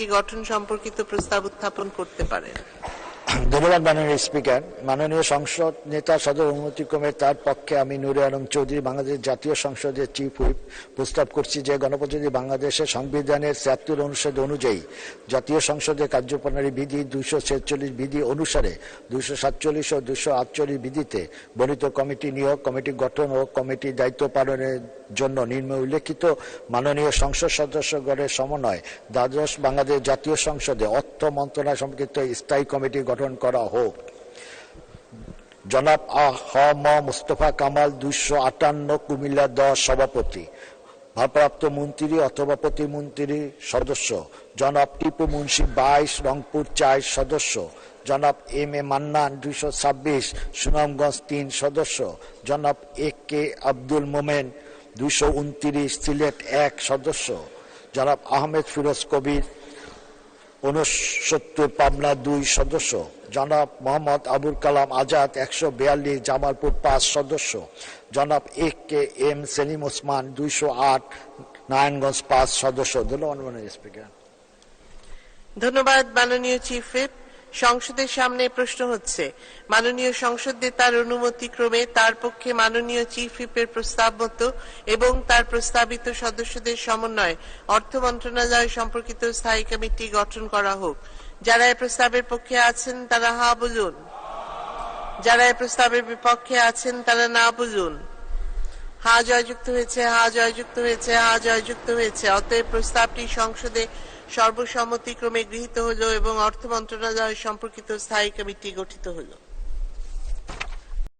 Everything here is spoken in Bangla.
কমিটি গঠন সম্পর্কিত প্রস্তাব উত্থাপন করতে পারেন ধন্যবাদ মাননীয় স্পিকার। মাননীয় সংসদ নেতা সদর অনুমতিক্রমে তার পক্ষে আমি নুরে আলম চৌধুরী, বাংলাদেশ জাতীয় সংসদের চিফ হুইপ, প্রস্তাব করছি যে গণপ্রজাতন্ত্রী বাংলাদেশের সংবিধানের ছিয়াত্তর অনুচ্ছেদ অনুযায়ী জাতীয় সংসদের কার্যপ্রণালী বিধি দুশো ছেচল্লিশ বিধি অনুসারে দুশো সাতচল্লিশ ও দুশো আটচল্লিশ বিধিতে বর্ণিত কমিটি নিয়োগ, কমিটি গঠন ও কমিটির দায়িত্ব পালনের জন্য নিম্ন উল্লেখিত মাননীয় সংসদ সদস্যগণের সমন্বয়, দ্বাদশ বাংলাদেশ জাতীয় সংসদে অর্থ মন্ত্রণালয় সম্পর্কিত স্থায়ী কমিটি গঠন করা হোক। জনাব আ হ ম মুস্তফা কামাল, দুইশো আটান্ন কুমিল্লা দশ সভাপতি, ভারপ্রাপ্ত মন্ত্রী অথবা প্রতিমন্ত্রী সদস্য, জনাব টিপু মুন্সি বাইশ, রংপুর চার সদস্য, জনাব এম এ মান্নান দুইশো ছাব্বিশ, সুনামগঞ্জ তিন সদস্য, জনাব এ কে আব্দুল মোমেন দুইশো উনত্রিশ সিলেট এক সদস্য। জনাব আহমেদ ফিরোজ কবির উনসত্তর পাবনা দুই সদস্য। জনাব মোহাম্মদ আবুল কালাম আজাদ একশো বিয়াল্লিশ, জামালপুর পাঁচ সদস্য। জনাব A K M Selim Osman দুইশো আট, নারায়ণগঞ্জ পাঁচ সদস্য। ধন্যবাদ ধন্যবাদ, মাননীয় চিফ হুইপ। সংসদের সামনে প্রশ্ন হচ্ছে, মাননীয় সংসদে তার অনুমতি ক্রমে তার পক্ষে মাননীয় চিফ হুইপের প্রস্তাব মতো এবং তার প্রস্তাবিত সদস্যদের সমন্বয়ে অর্থ মন্ত্রণালয় সম্পর্কিত স্থায়ী কমিটি গঠন করা হোক। যারা এই প্রস্তাবের পক্ষে আছেন তারা হা বলুন যারা এই প্রস্তাবের বিপক্ষে আছেন তারা না বলুন হা জয়যুক্ত হয়েছে, হা জয়যুক্ত হয়েছে, হা জয়যুক্ত হয়েছে। অতএব প্রস্তাবটি সংসদে সর্বসম্মতিক্রমে গৃহীত হলো এবং অর্থ মন্ত্রণালয় সম্পর্কিত স্থায়ী কমিটি গঠিত হলো।